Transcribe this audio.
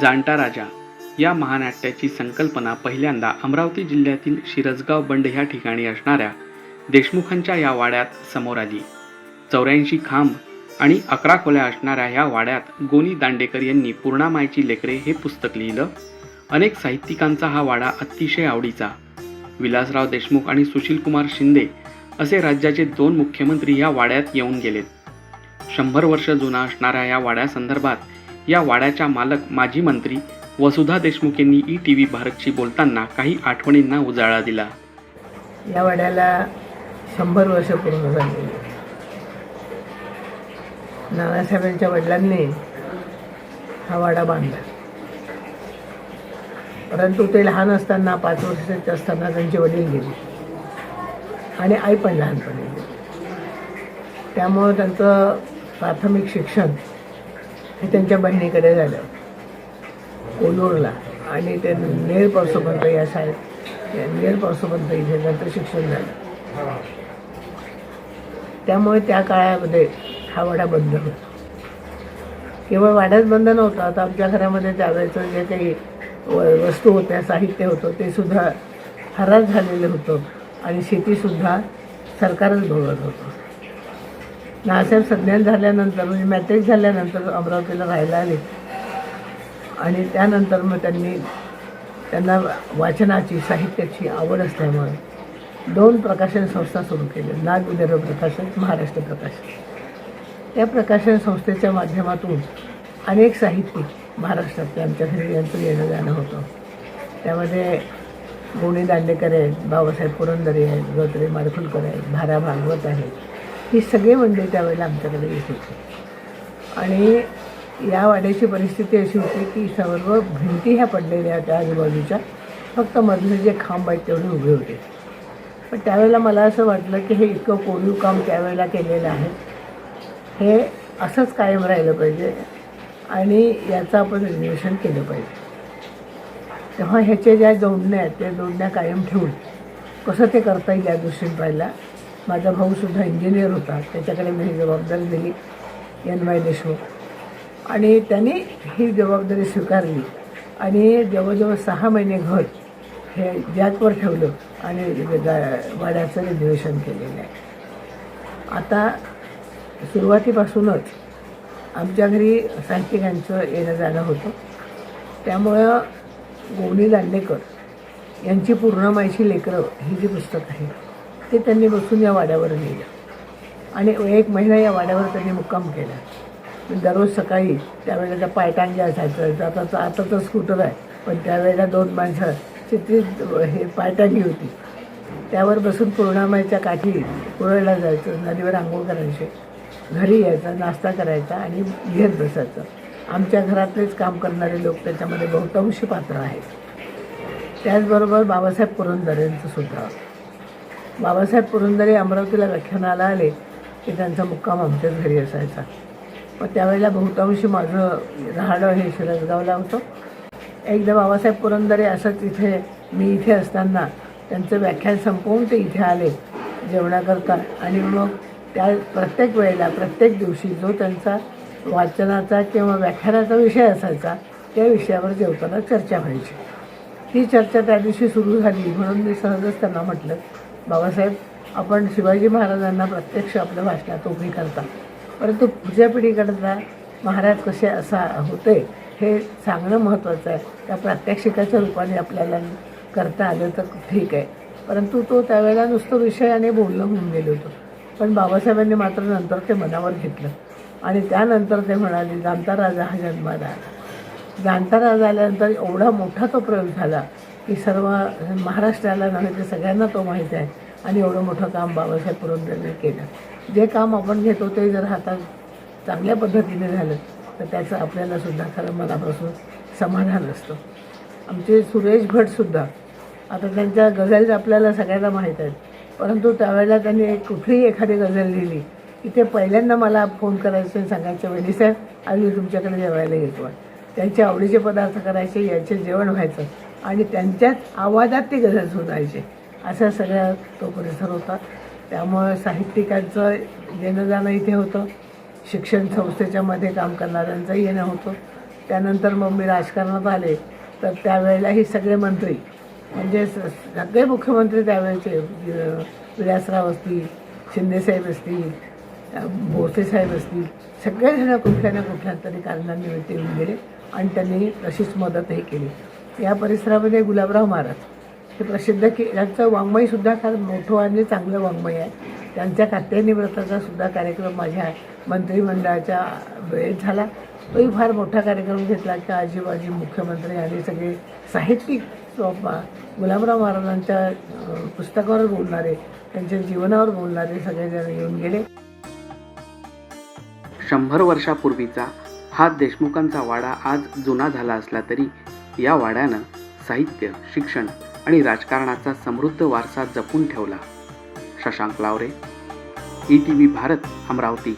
जाणता राजा या महानाट्याची संकल्पना पहिल्यांदा अमरावती जिल्ह्यातील शिरसगाव बंड ह्या ठिकाणी असणाऱ्या देशमुखांच्या या वाड्यात समोर आली. चौऱ्याऐंशी खांब आणि अकरा खोल्या असणाऱ्या या वाड्यात गोनी दांडेकर यांनी पूर्णामायची लेकरे हे पुस्तक लिहिलं. अनेक साहित्यिकांचा हा वाडा अतिशय आवडीचा. विलासराव देशमुख आणि सुशीलकुमार शिंदे असे राज्याचे दोन मुख्यमंत्री या वाड्यात येऊन गेलेत. शंभर वर्ष जुना असणाऱ्या या वाड्यासंदर्भात या वाड्याच्या मालक माजी मंत्री वसुधा देशमुख यांनी ई टी व्ही भारतशी बोलताना काही आठवणींना उजाळा दिला. या वाड्याला शंभर वर्ष पूर्ण झाली. नानासाहेबांच्या वडिलांनी हा वाडा बांधला. परंतु ते लहान असताना पाच वर्षाचे असताना त्यांचे वडील गेले. आणि आई पण लहानपणी गेली. त्यामुळं त्यांचं प्राथमिक शिक्षण हे त्यांच्या बहिणीकडे झालं. कोलूरला. आणि ते नेर पावसोपर्यंत या शाळेत नेर पावसोपर्यंत इथे नंतर शिक्षण झालं. त्यामुळे त्या काळामध्ये हा वाडा बंद होता. केवळ वाड्याच बंद नव्हता. आता आमच्या घरामध्ये त्यावेळेचं जे काही व- वस्तू होत्या साहित्य होतं ते सुद्धा हराज झालेलं होतं. आणि शेतीसुद्धा सरकारच बघत होतं. नासाहेब संज्ञान झाल्यानंतर म्हणजे मॅसेज झाल्यानंतर अमरावतीला राहायला आले. आणि त्यानंतर मग त्यांनी त्यांना वाचनाची साहित्याची आवड असल्यामुळे दोन प्रकाशन संस्था सुरू केल्या. नाग विदर्भ प्रकाशन महाराष्ट्र प्रकाशन. त्या प्रकाशन संस्थेच्या माध्यमातून अनेक साहित्यिक महाराष्ट्रातले आमच्या घरी यांचं येणं जाणं होतं. त्यामध्ये गोणी दांडेकर आहेत बाबासाहेब पुरंदरे आहेत गत्रे माडखुलकर आहेत भारा भागवत आहेत. ही सगळी मंडळी त्यावेळेला आमच्याकडे येत होती. आणि या वाड्याची परिस्थिती अशी होती की सर्व भिंती ह्या पडलेल्या त्या आजूबाजूच्या. फक्त मधले जे खांब आहेत तेवढे उभे होते. पण त्यावेळेला मला असं वाटलं की हे इतकं कोरीव काम त्यावेळेला केलेलं आहे. हे असंच कायम राहिलं पाहिजे आणि याचं आपण रिन्युएशन केलं पाहिजे. तेव्हा ह्याच्या ज्या जोडण्या आहेत त्या जोडण्या कायम ठेवून कसं ते करता येईल या दृष्टीने पाहिला माझा भाऊसुद्धा इंजिनियर होता. त्याच्याकडे मी ही जबाबदारी दिली एन वाय देशमुख. आणि त्यांनी ही जबाबदारी स्वीकारली. आणि जवळजवळ सहा महिने घर हे जॅकवर ठेवलं आणि वाड्याचं रिझर्वेशन केलेलं आहे. आता सुरुवातीपासूनच आमच्या घरी साहित्यिकांचं येणं जाणं होतं. त्यामुळं गोनी दांडेकर यांची पूर्णमायची लेकरं ही जी पुस्तक आहे ते त्यांनी बसून या वाड्यावर नेलं. आणि एक महिना या वाड्यावर त्यांनी मुक्काम केला. दररोज सकाळी त्यावेळेला त्या पायटांगे असायचं आता आता तर स्कूटर आहे पण त्यावेळेला दोन माणसं चित्रित हे पायटांगी होती. त्यावर बसून पूर्णामाईच्या काठी पुरळला जायचं नदीवर आंघोळ करायचे. घरी यायचं नाश्ता करायचा आणि घेत बसायचं. आमच्या घरातलेच काम करणारे लोक त्याच्यामध्ये बहुतांशी पात्र आहेत. त्याचबरोबर बाबासाहेब पुरंदरे यांचं सुद्धा. बाबासाहेब पुरंदरे अमरावतीला व्याख्यानाला आले की त्यांचा मुक्काम आमच्याच घरी असायचा. मग त्यावेळेला बहुतांशी माझं राहणं हे शिरसगावला होतं. एकदा बाबासाहेब पुरंदरे असंच इथे मी इथे असताना त्यांचं व्याख्यान संपवून ते इथे आले जेवणाकरता. आणि मग त्या प्रत्येक वेळेला प्रत्येक दिवशी जो त्यांचा वाचनाचा किंवा व्याख्यानाचा विषय असायचा त्या विषयावर जेवताना चर्चा व्हायची. ती चर्चा त्या दिवशी सुरू झाली. म्हणून मी सहजच त्यांना म्हटलं बाबासाहेब आपण शिवाजी महाराजांना प्रत्यक्ष आपल्या भाषणात उभी करता. परंतु पुढच्या पिढीकडचा महाराज कसे असा होते हे सांगणं महत्त्वाचं आहे. त्या प्रात्यक्षिकाच्या रूपाने आपल्याला करता आलं तर ठीक आहे. परंतु तो त्यावेळेला नुसतं विषयाने बोलणं होऊन गेलं होतं. पण बाबासाहेबांनी मात्र नंतर ते मनावर घेतलं. आणि त्यानंतर ते म्हणाले जाणता राजा हा जन्माला आला. जाणता राजा आल्यानंतर एवढा मोठा तो प्रयोग झाला की सर्व महाराष्ट्राला नव्हे ते सगळ्यांना तो माहीत आहे. आणि एवढं मोठं काम बाबासाहेब पुरंदरेने केलं. जे काम आपण घेतो ते जर हातात चांगल्या पद्धतीने झालं तर त्याचं आपल्याला सुद्धा खरं मनापासून समाधान असतं. आमचे सुरेश भटसुद्धा आता त्यांच्या गझल्स आपल्याला सगळ्यांना माहीत आहेत. परंतु त्यावेळेला त्यांनी एक कुठलीही एखादी गझल लिहिली की ते पहिल्यांदा मला फोन करायचे आणि सांगायचे वेळी साहेब आज मी तुमच्याकडे जेवायला येतो त्यांचे आवडीचे पदार्थ करायचे याचे जेवण व्हायचं. आणि त्यांच्याच आवाजात ते गझल सुनायचे असा सगळा तो परिसर होता. त्यामुळं साहित्यिकांचं येणं जाणं इथे होतं. शिक्षण संस्थेच्या मध्ये काम करणाऱ्यांचं येणं होतं. त्यानंतर मग मी राजकारणात आले. तर त्यावेळेलाही सगळे मंत्री म्हणजे स- सगळे मुख्यमंत्री त्यावेळेचे विलासराव असतील शिंदेसाहेब असतील भोसेसाहेब असतील सगळेजण कुठल्या ना कुठल्या तरी कारणानिमित्त येऊन गेले आणि त्यांनी तशीच मदतही केली. या परिसरामध्ये गुलाबराव महाराज हे प्रसिद्ध की यांचं वाङ्मयसुद्धा फार मोठं आणि चांगलं वाङ्मय आहे. त्यांच्या कात्यायनी व्रताचा सुद्धा कार्यक्रम माझ्या मंत्रिमंडळाच्या वेळेत झाला. तोही फार मोठा कार्यक्रम घेतला की आजीबाजी मुख्यमंत्री आणि सगळे साहित्यिक गुलाबराव महाराजांच्या पुस्तकावर बोलणारे त्यांच्या जीवनावर बोलणारे सगळेजण येऊन गेले. शंभर वर्षापूर्वीचा हा देशमुखांचा वाडा आज जुना झाला असला तरी या वाड्यानं साहित्य शिक्षण आणि राजकारणाचा समृद्ध वारसा जपून ठेवला. Shashank Lavre E T V Bharat Amravati.